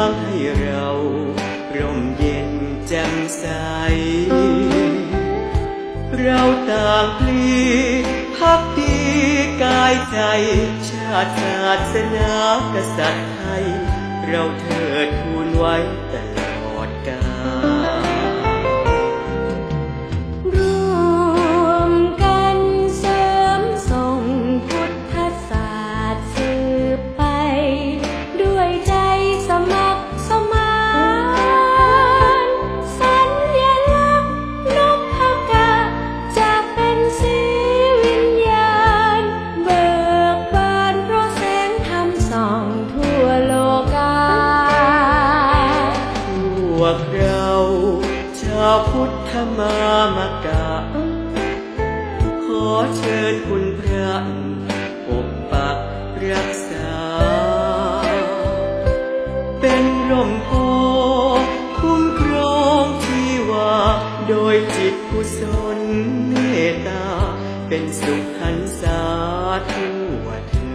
างให้เราร่มเย็นแจ่มใส เราต่างพลีพักดีกายใจ ชาติศาสนากษัตริย์ไทย เราเถิดทูลไว้แต่ พุทธมามกะ ขอเชิญคุณพระปกปักรักษา เป็นร่มโพคุ้มครองที่ว่าโดยจิตกุศลเมตตา เป็นสุขหันสาทั่วถึง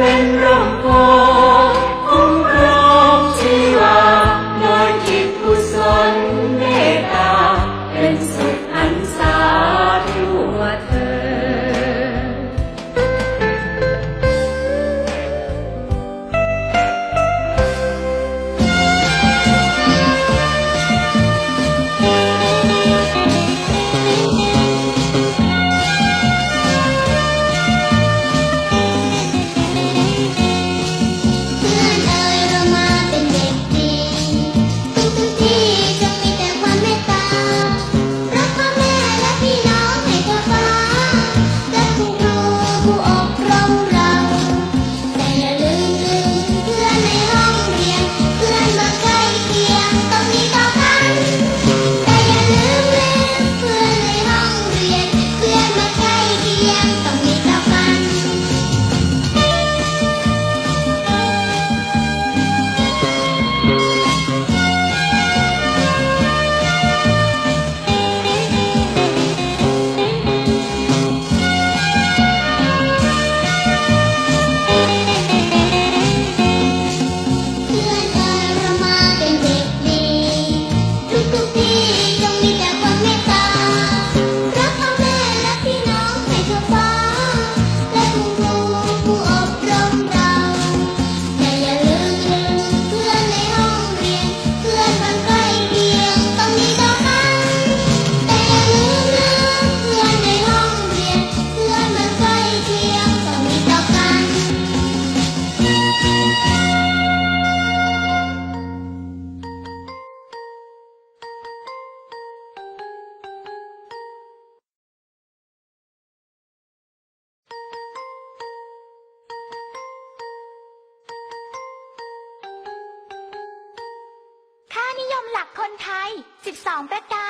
been wrong. หลักคนไทย 12 ประการ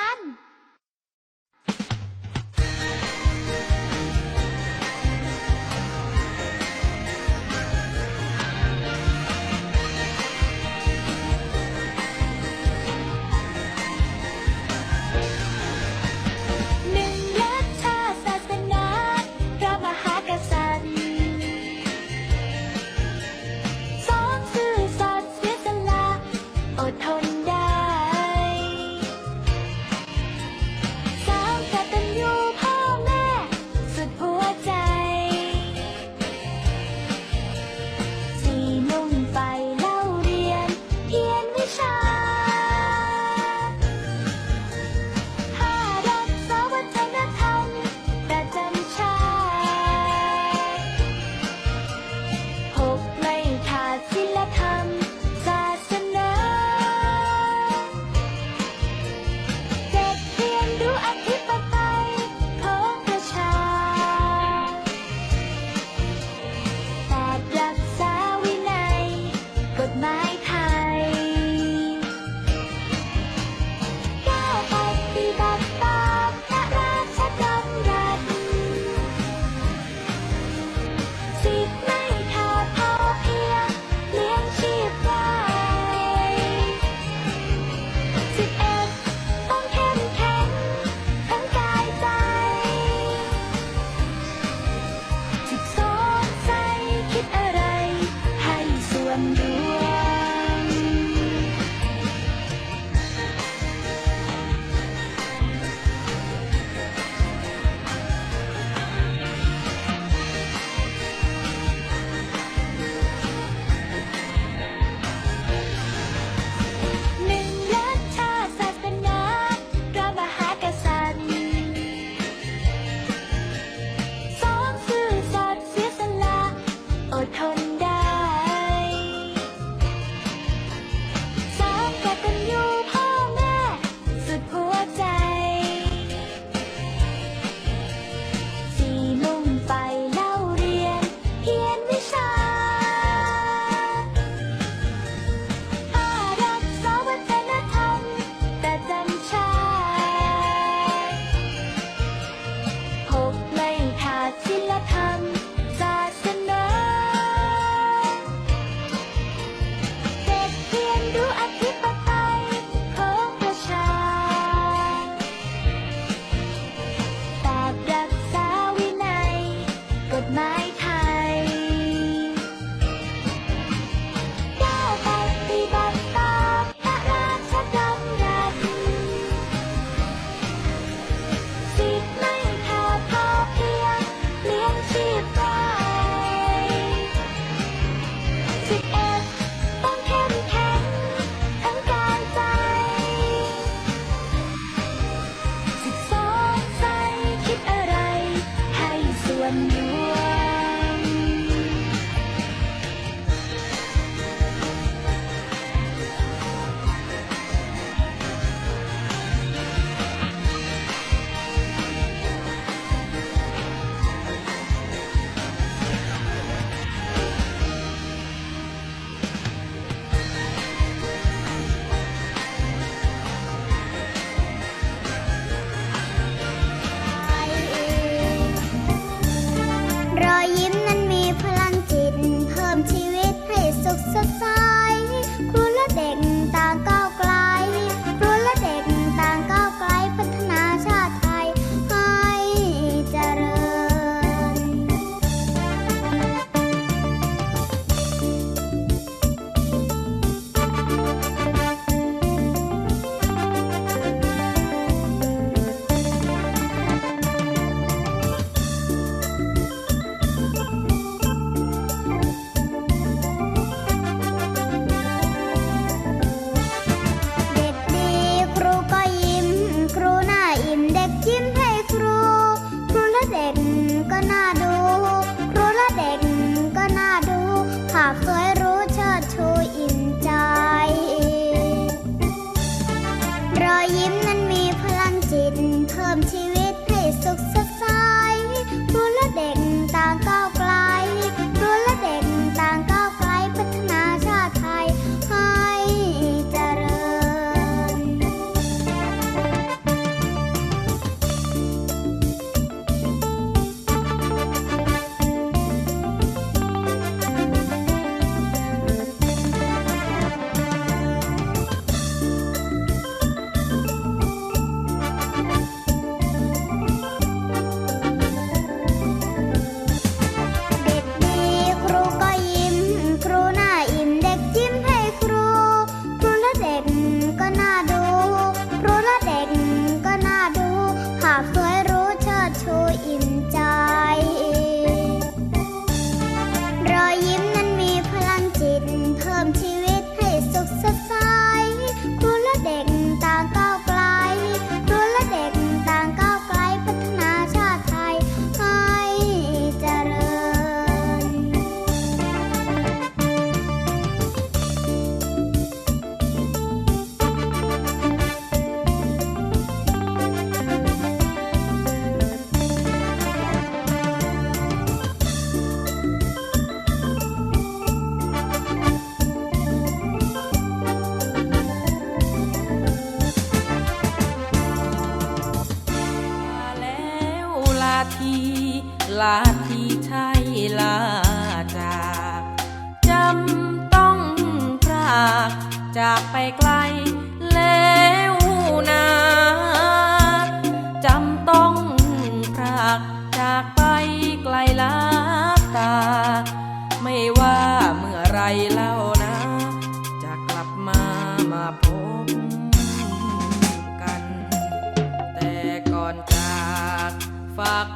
ฝาก